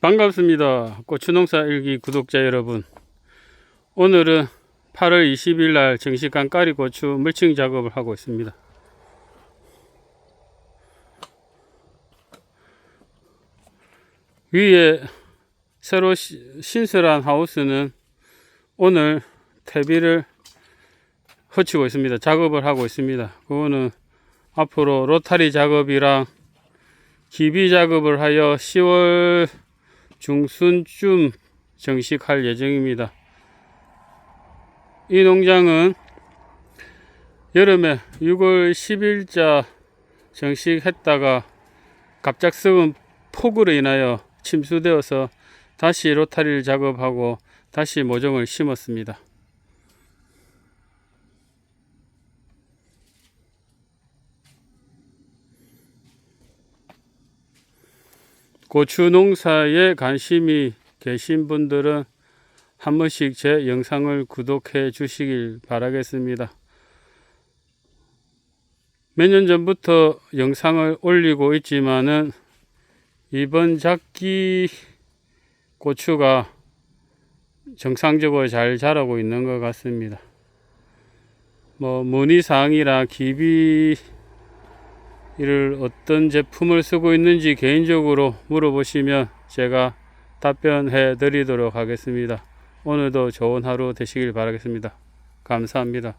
반갑습니다. 고추농사 일기 구독자 여러분. 오늘은 8월 20일 날 정식한 까리 고추 물칭 작업을 하고 있습니다. 위에 새로 시- 신설한 하우스는 오늘 퇴비를 허치고 있습니다. 작업을 하고 있습니다. 그거는 앞으로 로타리 작업이랑 기비 작업을 하여 10월 중순쯤 정식할 예정입니다. 이 농장은 여름에 6월 10일자 정식했다가 갑작스러운 폭우로 인하여 침수되어서 다시 로타리를 작업하고 다시 모종을 심었습니다. 고추 농사에 관심이 계신 분들은 한 번씩 제 영상을 구독해 주시길 바라겠습니다. 몇 년 전부터 영상을 올리고 있지만은 이번 작기 고추가 정상적으로 잘 자라고 있는 것 같습니다. 뭐 문의사항이라 기비 이를 어떤 제품을 쓰고 있는지 개인적으로 물어보시면 제가 답변해 드리도록 하겠습니다. 오늘도 좋은 하루 되시길 바라겠습니다. 감사합니다.